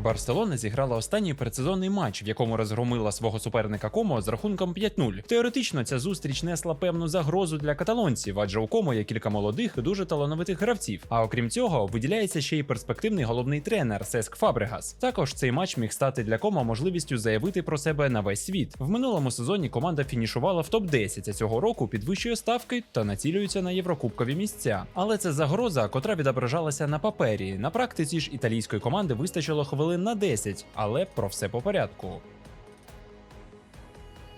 Барселона зіграла останній предсезонний матч, в якому розгромила свого суперника Комо з рахунком 5-0. Теоретично ця зустріч несла певну загрозу для каталонців, адже у Комо є кілька молодих і дуже талановитих гравців. А окрім цього, виділяється ще й перспективний головний тренер Сеск Фабрегас. Також цей матч міг стати для Комо можливістю заявити про себе на весь світ. В минулому сезоні команда фінішувала в топ-10, а цього року підвищує ставки та націлюється на єврокубкові місця. Але це загроза, котра відображалася на папері. На практиці ж італійської команди вистачило хвилин на 10, але про все по порядку.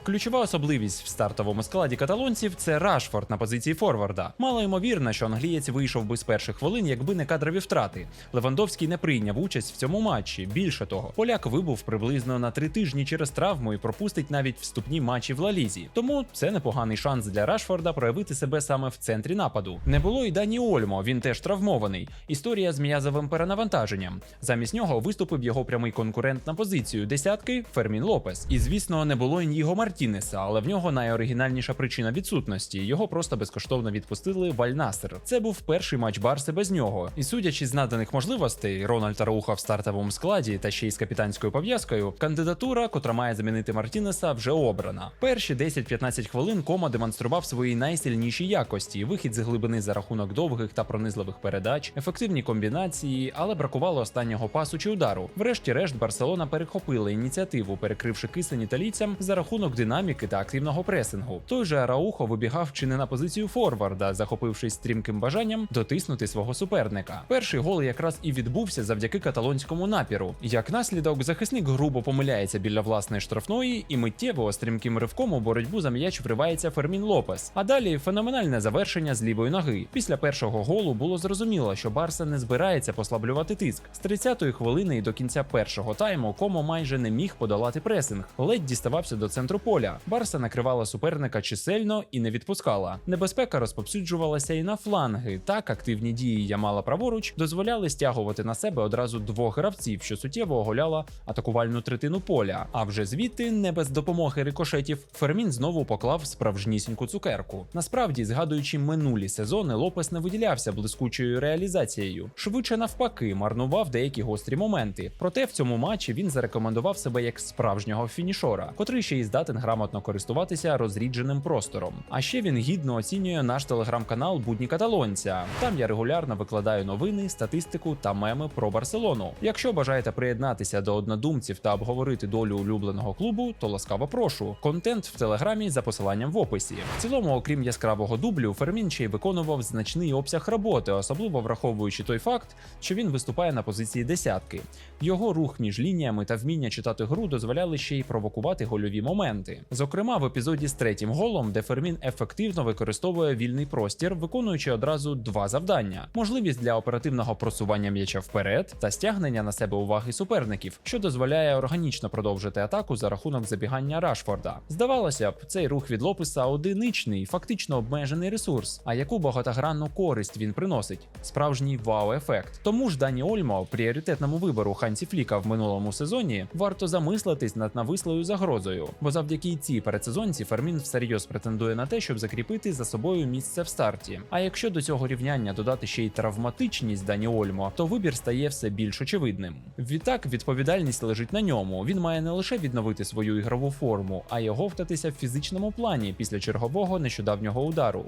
Ключова особливість в стартовому складі каталонців це Рашфорд на позиції форварда. Мало ймовірно, що англієць вийшов би з перших хвилин, якби не кадрові втрати. Левандовський не прийняв участь в цьому матчі. Більше того, поляк вибув приблизно на три тижні через травму і пропустить навіть вступні матчі в Лалізі. Тому це непоганий шанс для Рашфорда проявити себе саме в центрі нападу. Не було і Дані Ольмо, він теж травмований. Історія з м'язовим перенавантаженням. Замість нього виступив його прямий конкурент на позицію десятки Фермін Лопес. І звісно, не було Ін'їго Мартінеса, але в нього найоригінальніша причина відсутності. Його просто безкоштовно відпустили в Аль-Насер. Це був перший матч Барси без нього. І судячи з наданих можливостей, Рональд Рауха в стартовому складі та ще й з капітанською пов'язкою, кандидатура, котра має замінити Мартінеса, вже обрана. Перші 10-15 хвилин Кома демонстрував свої найсильніші якості: вихід з глибини за рахунок довгих та пронизливих передач, ефективні комбінації, але бракувало останнього пасу чи удару. Врешті-решт, Барселона перехопила ініціативу, перекривши кисень італійцям за рахунок динаміки та активного пресингу. Той же Араухо вибігав чи не на позицію форварда, захопившись стрімким бажанням дотиснути свого суперника. Перший гол якраз і відбувся завдяки каталонському напіру. Як наслідок, захисник грубо помиляється біля власної штрафної і миттєво стрімким ривком у боротьбу за м'яч вривається Фермін Лопес. А далі феноменальне завершення з лівої ноги. Після першого голу було зрозуміло, що Барса не збирається послаблювати тиск. З 30-ї хвилини і до кінця першого тайму Комо майже не міг подолати пресинг, ледь діставався до центру поля. Барса накривала суперника чисельно і не відпускала. Небезпека розповсюджувалася і на фланги. Так активні дії Ямала праворуч дозволяли стягувати на себе одразу двох гравців, що суттєво оголяла атакувальну третину поля. А вже звідти, не без допомоги рикошетів, Фермін знову поклав справжнісіньку цукерку. Насправді, згадуючи минулі сезони, Лопес не виділявся блискучою реалізацією. Швидше навпаки, марнував деякі гострі моменти. Проте в цьому матчі він зарекомендував себе як справжнього фінішора, котрий ще й здатен грамотно користуватися розрідженим простором. А ще він гідно оцінює наш телеграм-канал Будні каталонця. Там я регулярно викладаю новини, статистику та меми про Барселону. Якщо бажаєте приєднатися до однодумців та обговорити долю улюбленого клубу, то ласкаво прошу. Контент в телеграмі за посиланням в описі. В цілому, окрім яскравого дублю, Фермін ще й виконував значний обсяг роботи, особливо враховуючи той факт, що він виступає на позиції десятки. Його рух між лініями та вміння читати гру дозволяли ще й провокувати гольові моменти. Зокрема, в епізоді з третім голом, де Фермін ефективно використовує вільний простір, виконуючи одразу два завдання: можливість для оперативного просування м'яча вперед та стягнення на себе уваги суперників, що дозволяє органічно продовжити атаку за рахунок забігання Рашфорда. Здавалося б, цей рух від Лопеса одиничний, фактично обмежений ресурс. А яку багатогранну користь він приносить? Справжній вау-ефект. Тому ж Дані Ольмо, пріоритетному вибору Хансі Фліка в минулому сезоні, варто замислитись над навислою загрозою, бо завдяки цій передсезонці Фермін всерйоз претендує на те, щоб закріпити за собою місце в старті. А якщо до цього рівняння додати ще й травматичність Дані Ольмо, то вибір стає все більш очевидним. Відтак відповідальність лежить на ньому. Він має не лише відновити свою ігрову форму, а й оговтатися в фізичному плані після чергового нещодавнього удару.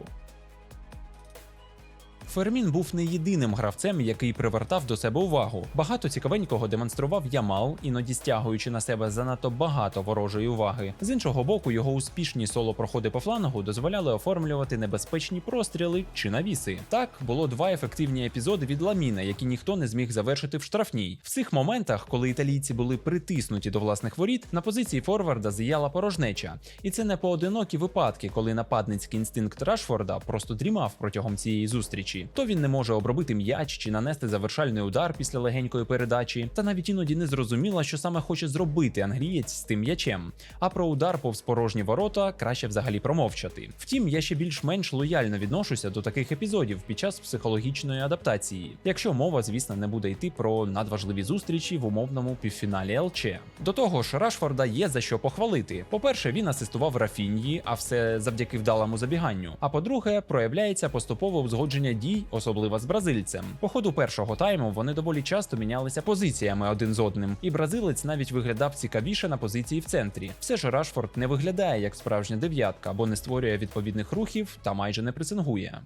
Фермін був не єдиним гравцем, який привертав до себе увагу. Багато цікавенького демонстрував Ямал, іноді стягуючи на себе занадто багато ворожої уваги. З іншого боку, його успішні соло-проходи по флангу дозволяли оформлювати небезпечні простріли чи навіси. Так було два ефективні епізоди від Ламіна, які ніхто не зміг завершити в штрафній. В цих моментах, коли італійці були притиснуті до власних воріт, на позиції форварда зияла порожнеча. І це не поодинокі випадки, коли нападницький інстинкт Рашфорда просто дрімав протягом цієї зустрічі. То він не може обробити м'яч чи нанести завершальний удар після легенької передачі, та навіть іноді не зрозуміла, що саме хоче зробити англієць з тим м'ячем. А про удар повз порожні ворота краще взагалі промовчати. Втім, я ще більш-менш лояльно відношуся до таких епізодів під час психологічної адаптації, якщо мова, звісно, не буде йти про надважливі зустрічі в умовному півфіналі ЛЧ. До того ж, Рашфорда є за що похвалити. По-перше, він асистував Рафіньї, а все завдяки вдалому забіганню. А по-друге, проявляється поступове узгодження дій бій, особливо з бразильцем. По ходу першого тайму вони доволі часто мінялися позиціями один з одним, і бразилець навіть виглядав цікавіше на позиції в центрі. Все ж Рашфорд не виглядає як справжня дев'ятка, бо не створює відповідних рухів та майже не пресингує.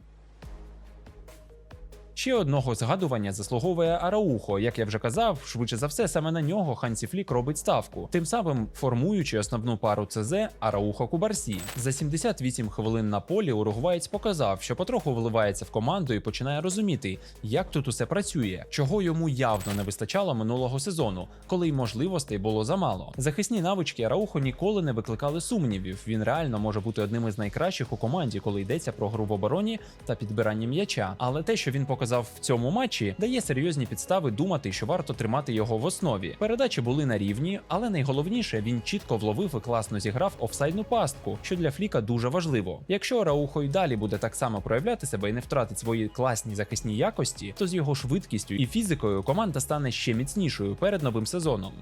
Ще одного згадування заслуговує Араухо. Як я вже казав, швидше за все, саме на нього Хансі Флік робить ставку, тим самим формуючи основну пару ЦЗ Араухо Кубарсі. За 78 хвилин на полі уругваєць показав, що потроху вливається в команду і починає розуміти, як тут усе працює, чого йому явно не вистачало минулого сезону, коли й можливостей було замало. Захисні навички Араухо ніколи не викликали сумнівів. Він реально може бути одним із найкращих у команді, коли йдеться про гру в обороні та підбирання м'яча. Але те, що він показав в цьому матчі, дає серйозні підстави думати, що варто тримати його в основі. Передачі були на рівні, але найголовніше він чітко вловив і класно зіграв офсайдну пастку, що для Фліка дуже важливо. Якщо Раухо й далі буде так само проявляти себе і не втратить свої класні захисні якості, то з його швидкістю і фізикою команда стане ще міцнішою перед новим сезоном.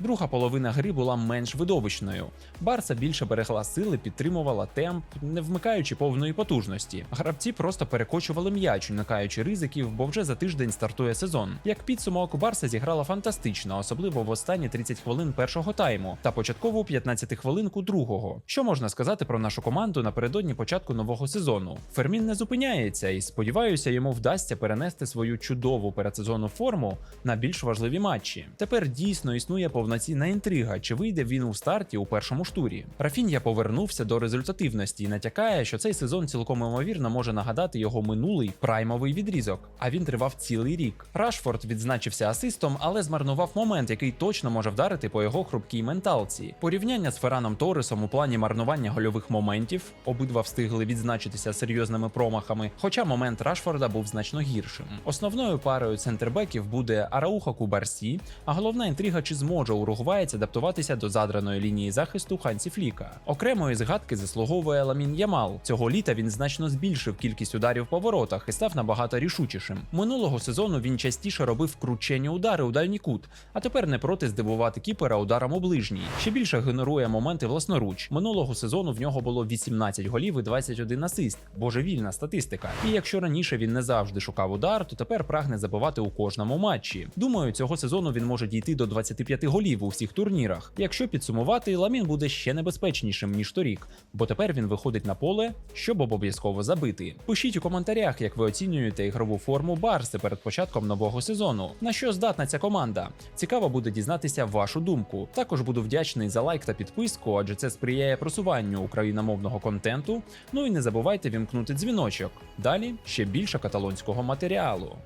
Друга половина гри була менш видовищною. Барса більше берегла сили, підтримувала темп, не вмикаючи повної потужності. Гравці просто перекочували м'яч, уникаючи ризиків, бо вже за тиждень стартує сезон. Як підсумок, Барса зіграла фантастично, особливо в останні 30 хвилин першого тайму та початкову 15 хвилинку другого. Що можна сказати про нашу команду напередодні початку нового сезону? Фермін не зупиняється, і сподіваюся, йому вдасться перенести свою чудову передсезонну форму на більш важливі матчі. Тепер дійсно існує повноцінна інтрига, чи вийде він у старті у першому штурі. Рафін'я повернувся до результативності і натякає, що цей сезон цілком ймовірно може нагадати його минулий праймовий відрізок, а він тривав цілий рік. Рашфорд відзначився асистом, але змарнував момент, який точно може вдарити по його хрупкій менталці. Порівняння з Фераном Торресом у плані марнування гольових моментів обидва встигли відзначитися серйозними промахами, хоча момент Рашфорда був значно гіршим. Основною парою центрбеків буде Арауха Кубарсі, а головна інтрига, чи зможе уругваєць адаптуватися до задраної лінії захисту Хансі Фліка. Окремої згадки заслуговує Ламін Ямал. Цього літа він значно збільшив кількість ударів по воротах і став набагато рішучішим. Минулого сезону він частіше робив кручені удари у дальній кут, а тепер не проти здивувати кіпера ударом у ближній. Ще більше генерує моменти власноруч. Минулого сезону в нього було 18 голів і 21 асист. Божевільна статистика. І якщо раніше він не завжди шукав удар, то тепер прагне забивати у кожному матчі. Думаю, цього сезону він може дійти до 25 голів у всіх турнірах. Якщо підсумувати, Ламін буде ще небезпечнішим ніж торік, бо тепер він виходить на поле, щоб обов'язково забити. Пишіть у коментарях, як ви оцінюєте ігрову форму Барси перед початком нового сезону. На що здатна ця команда? Цікаво буде дізнатися вашу думку. Також буду вдячний за лайк та підписку, адже це сприяє просуванню україномовного контенту. Ну і не забувайте вімкнути дзвіночок. Далі ще більше каталонського матеріалу.